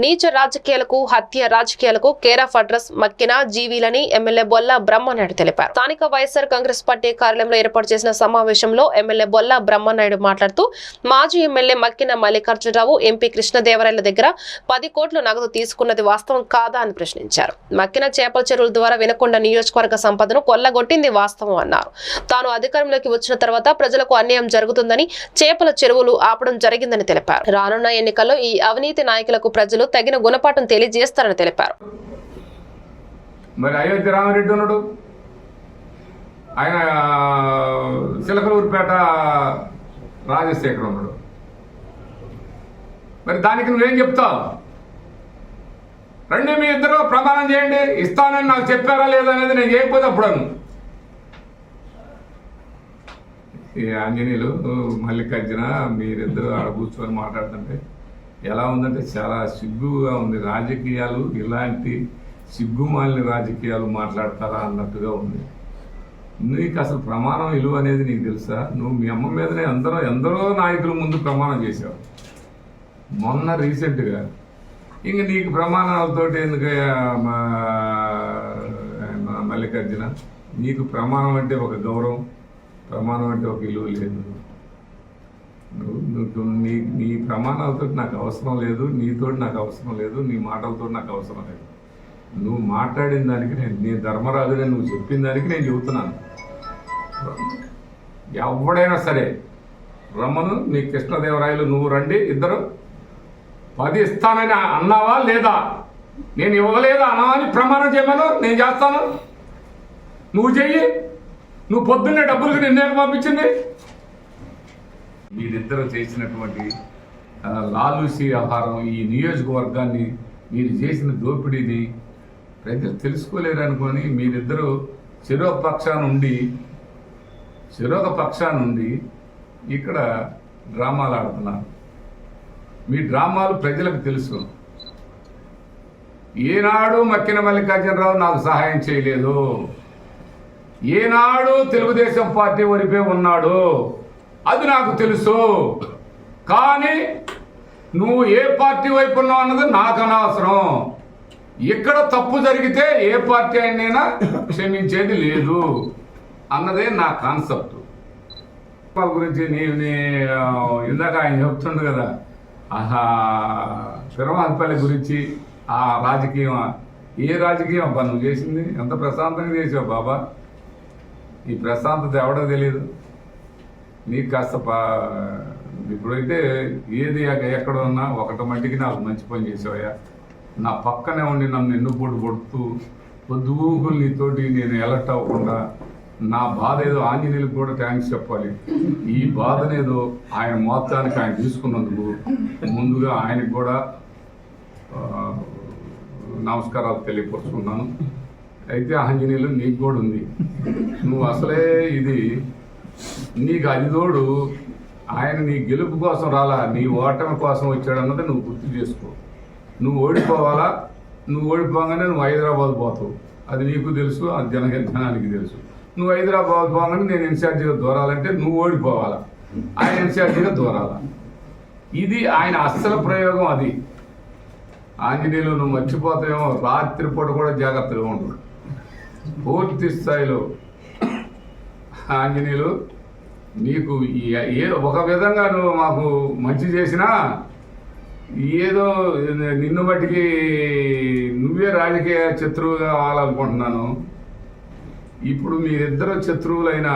నీచ రాజకీయాలకు హత్య రాజకీయాలకు కేర్ ఆఫ్ అడ్రస్ మక్కిన జీవీలని ఎమ్మెల్యే బొల్ల బ్రహ్మనాయుడు తెలిపారు. స్థానిక వైఎస్ఆర్ కాంగ్రెస్ పార్టీ కార్యాలయంలో ఏర్పాటు చేసిన సమావేశంలో ఎమ్మెల్యే బొల్ల బ్రహ్మనాయుడు మాట్లాడుతూ మాజీ ఎమ్మెల్యే మక్కిన మల్లికార్జునరావు ఎంపీ కృష్ణదేవరాయల దగ్గర పది కోట్లు నగదు తీసుకున్నది వాస్తవం కాదా అని ప్రశ్నించారు. మక్కిన చేపల చెరువుల ద్వారా వినకొండ నియోజకవర్గ సంపదను కొల్లగొట్టింది వాస్తవం అన్నారు. తాను అధికారంలోకి వచ్చిన తర్వాత ప్రజలకు అన్యాయం జరుగుతుందని చేపల చెరువులు ఆపడం జరిగిందని తెలిపారు. రానున్న ఎన్నికల్లో ఈ అవినీతి నాయకులకు ప్రజలు తగిన గుణపాఠం తెలియజేస్తారని తెలిపారు. మరి అయోధ్య రామరెడ్డి ఉన్నాడు. ఆయన చిలకలూరుపేట రాజశేఖర్ ఉన్నాడు. మరి దానికి నువ్వేం చెప్తావు? రండి మీ ఇద్దరు ప్రమాణం చేయండి. ఇస్తానని నాకు చెప్పారా లేదా అనేది నేను చేయకపోతే అప్పుడు ఈ ఆంజనేయులు మల్లికార్జున మీరిద్దరు ఆడ కూర్చొని మాట్లాడుతుంటే ఎలా ఉందంటే చాలా సిగ్గుగా ఉంది. రాజకీయాలు ఇలాంటి సిగ్గుమాలిన రాజకీయాలు మాట్లాడతారా అన్నట్టుగా ఉంది. నీకు అసలు ప్రమాణం విలువ అనేది నీకు తెలుసా? నువ్వు మీ అమ్మ మీదనే ఎందరో ఎందరో నాయకుల ముందు ప్రమాణం చేశావు. మొన్న రీసెంట్గా. ఇంక నీకు ప్రమాణాలతోటి ఎందుకయ్యా మా మల్లికార్జున? నీకు ప్రమాణం అంటే ఒక గౌరవం ప్రమాణం అంటే ఒక విలువ లేదు. నువ్వు ప్రమాణాలతో నాకు అవసరం లేదు నీతో నాకు అవసరం లేదు నీ మాటలతో నాకు అవసరం లేదు. నువ్వు మాట్లాడిన దానికి నేను నీ ధర్మరాజునే నువ్వు చెప్పిన దానికి నేను చెబుతున్నాను. ఎవడైనా సరే రమ్మను నీ కృష్ణదేవరాయలు నువ్వు రండి ఇద్దరు పది ఇస్తానని అన్నావా లేదా? నేను ఇవ్వలేదా అన్నావా అని ప్రమాణం చేయమను నేను చేస్తాను. నువ్వు చెయ్యి. నువ్వు పొద్దున్నే డబ్బులకు నిన్నే పంపించింది? మీరిద్దరు చేసినటువంటి లాలూసి వ్యవహారం ఈ నియోజకవర్గాన్ని మీరు చేసిన దోపిడీని ప్రజలు తెలుసుకోలేరనుకొని మీరిద్దరూ చెరొక పక్షాన ఉండి చెరొక పక్షాన ఉండి ఇక్కడ డ్రామాలు ఆడుతున్నారు. మీ డ్రామాలు ప్రజలకు తెలుసు. ఏనాడు మక్కిన మల్లికార్జునరావు నాకు సహాయం చేయలేదు. ఏనాడు తెలుగుదేశం పార్టీ వరిపే ఉన్నాడు. అది నాకు తెలుసు. కానీ నువ్వు ఏ పార్టీ వైపు ఉన్నావు అన్నది నాకు అనవసరం. ఇక్కడ తప్పు జరిగితే ఏ పార్టీ అయినా క్షమించేది లేదు అన్నదే నా కాన్సెప్ట్. వాళ్ళ గురించి నీ ఇందాక ఆయన చెప్తుండు కదా ఆహా తిరుమలపల్లి గురించి ఆ రాజకీయం ఏ రాజకీయం? అబ్బా నువ్వు చేసింది ఎంత ప్రశాంతంగా చేసావు బాబా. ఈ ప్రశాంతత ఎవడో తెలియదు నీకు కాస్త పా ఇప్పుడైతే ఏది ఎక్కడ ఉన్నా ఒకటి మట్టికి నాకు మంచి పని చేసావయ్యా. నా పక్కనే ఉండి నన్ను ఎన్నుపోటు కొడుతూ పొద్దుగూకులు నీతోటి నేను ఎలర్ట్ అవ్వకుండా నా బాధ ఏదో ఆంజనేయులకు కూడా థ్యాంక్స్ చెప్పాలి. ఈ బాధనేదో ఆయన మొత్తానికి ఆయన తీసుకున్నందుకు ముందుగా ఆయనకు కూడా నమస్కారాలు తెలియపరుచుకున్నాను. అయితే ఆంజనేయులు నీకు కూడా ఉంది. నువ్వు అసలే ఇది నీకు అది తోడు ఆయన నీ గెలుపు కోసం రాలా నీ ఓటమి కోసం వచ్చాడన్నది నువ్వు గుర్తు చేసుకో. నువ్వు ఓడిపోవాలా? నువ్వు ఓడిపోగానే నువ్వు హైదరాబాద్ పోతావు. అది నీకు తెలుసు అది జన జనానికి తెలుసు. నువ్వు హైదరాబాద్ పోగానే నేను ఇన్ఛార్జిగా దూరాలంటే నువ్వు ఓడిపోవాలా? ఆయన ఇన్ఛార్జిగా దూరాలా? ఇది ఆయన అస్సలు ప్రయోగం అది. ఆంజనేయులు నువ్వు మర్చిపోతావేమో రాత్రిపూట కూడా జాగ్రత్తగా ఉండవు పూర్తి స్థాయిలో ఆంజనేయులు నీకు ఏదో ఏ ఒక విధంగా నువ్వు మాకు మంచి చేసినా ఏదో నిన్ను బట్టికి నువ్వే రాజకీయ శత్రువుగా కావాలనుకుంటున్నాను ఇప్పుడు మీరిద్దరు శత్రువులైన